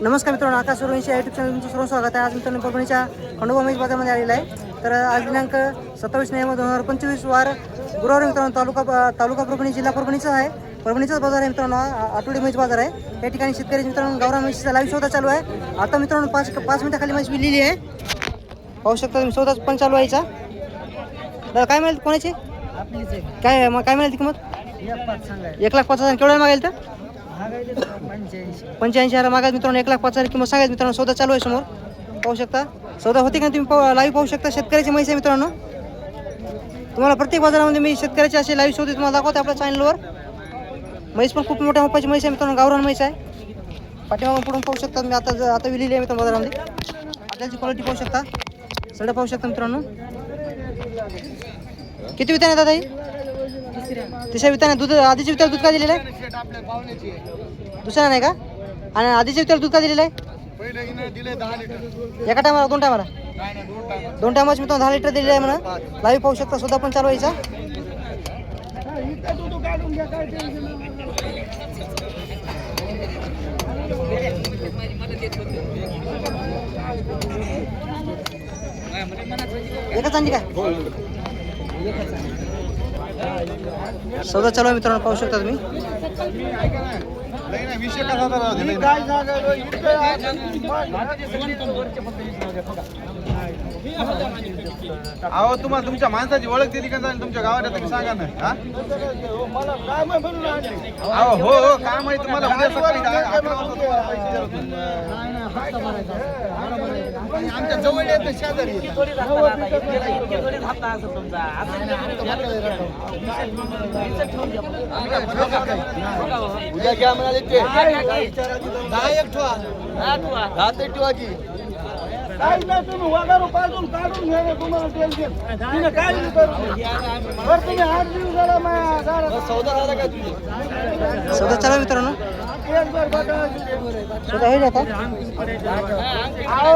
नमस्कार मित्रांनो आकाश सुरवंशी या युट्यूब चॅनल तुमचं सर्व स्वागत आहे. आज मित्रांनो परभणीच्या खंडोबा महेश बाजारमध्ये आलेला आहे. तर आज दिनांक सत्तावीस नोव्हेंबर दोन हजार पंचवीस वार गुरुवारी मित्रांनो तालुका तालुका परभणी जिल्हा परभणीचा आहे. परभणीचाच बाजार आहे मित्रांनो आठवडी म्हैस बाजार आहे. या ठिकाणी शेतकरी मित्रांनो गावरा म्हशीचा लाईव्ह शोधा चालू आहे. आता मित्रांनो पाच पाच मिनिटाखाली म्हैस विलेली आहे. पाहू शकता तुम्ही शोधा पण चालू आहे दादा काय मिळेल कोणाची? काय मग काय मिळेल किंमत? एक लाख पाच हजार. केवढ्या मागेल तर पंच्याऐंशी हजार मागायचं मित्रांनो एक लाख पाच हजार किंमत सांगायचं मित्रांनो सौदा चालू आहे समोर. पाहू शकता? सौदा होते का तुम्ही लाईव्ह पाहू शकता? शेतकऱ्याची म्हैस आहे मित्रांनो. तुम्हाला प्रत्येक बाजारामध्ये मी शेतकऱ्याचे असे लाईव्ह शोधे तुम्हाला दाखवते आपल्या चॅनलवर म्हैस पण खूप मोठ्या मोपाची म्हैस आहे मित्रांनो गावरान म्हैस आहे. पाठीमागून पुढून पाहू शकता मी आता आता विलेली आहे मित्रांनो बाजारामध्ये. आताची क्वालिटी पाहू शकता. सडा पाहू शकता मित्रांनो. किती वितान येतात आई तिसऱ्या. वितान दूध आधीच्या वित्याला दूध का दिलेलं आहे? दुसऱ्या नाही का? आणि आधीच्या वित्याला दूध का दिलेलं आहे? एका टायमाला दोन टायमाला? दोन टायमाची तुम्हाला दहा लिटर दिलेलं आहे म्हणा लाईव्ह पाहू शकता सुद्धा पण चालू आहे एकच आणली काय सौदा चालू आहे मित्रांनो पाहू शकता तुम्ही. अहो तुम्हाला तुमच्या माणसाची ओळख दिली का चालेल तुमच्या गावात तुम्ही सांगा ना हा? अहो हो हो काय माहिती तुम्हाला आमच्या जवळ येत शेजारी येतं. उद्या घ्या म्हणाले ते. दहा एक ठेवा. दहा ते ठेवा की. काही नाही तुम्ही वगैरे पासून काढून घ्या तुम्हाला टेन्शन तिने काय नाही करू बरं तुम्ही आठ दिवसाला सौदा झाला का तुझी? सौदा चालू मित्रांनो. एक जर बघा सौदा होईल आता अहो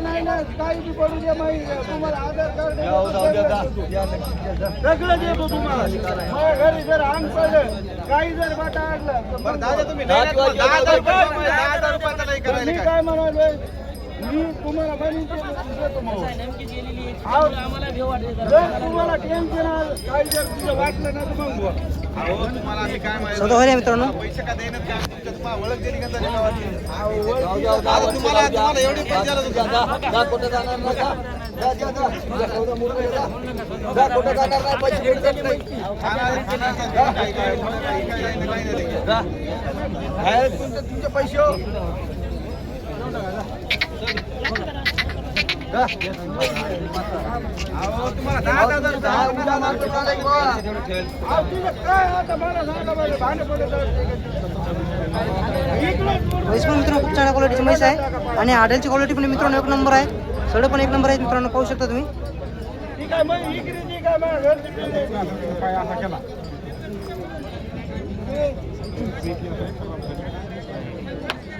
नाही ना काही बी पडू द्या माहिती तुम्हाला आधार कार्ड सगळं तुम्हाला घरी जर अंग पडलं काही जर बाटा आणलं मी काय मी तुम्हाला तुम्हाला टेन्शन काही जर तुझं वाटलं ना तर मग बोल. अहो तुम्हाला आम्ही काय माहिती सौदा होईल मित्रांनो पैसे का मित्रांनो खूप चांगल्या क्वालिटीची म्हैस आहे. आणि आडलची क्वालिटी पण मित्रांनो एक नंबर आहे. सडे पण एक नंबर आहे मित्रांनो पाहू शकता तुम्ही. केला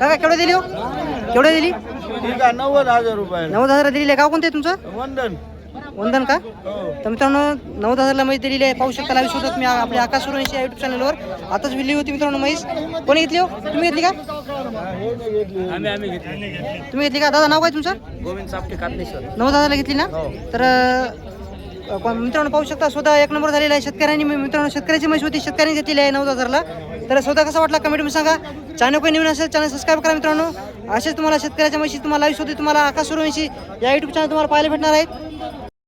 काका केवढे दिली हो? केवढे दिली? नव्वद हजार रुपये. नव्वद हजार दिलेली आहे. गाव कोणते तुमचं? वंदन. वंदन का? तर मित्रांनो नव्वद हजारला म्हैस दिलेली आहे. पाहू शकता लाईव्ह शोधत मी आपल्या आकाश सुरवंशी युट्यूब चॅनलवर आताच विली होती मित्रांनो म्हैस. कोणी घेतली हो? तुम्ही घेतली का? तुम्ही घेतली का? दादा नाव काय तुमचं? गोविंद सापटे कातनेश्वर. नव्वद हजारला घेतली ना? तर अ, पण मित्रांनो पाहू शकता स्वतः एक नंबर झालेला आहे. शेतकऱ्यांनी मित्रांनो शेतकऱ्याची म्हैस होती. शेतकऱ्यांनी घेतलेली आहे नव्वद हजारला. तर स्वतः कसा वाटला कमेंटमध्ये सांगा. चॅनल काही नवीन असेल चॅनल सबस्क्राईब करा मित्रांनो. असेच तुम्हाला शेतकऱ्याच्या म्हशी तुम्हाला लाईव्ह होती तुम्हाला आकाश सुरवंशी या युट्यूब चॅनल तुम्हाला पाहायला भेटणार आहेत.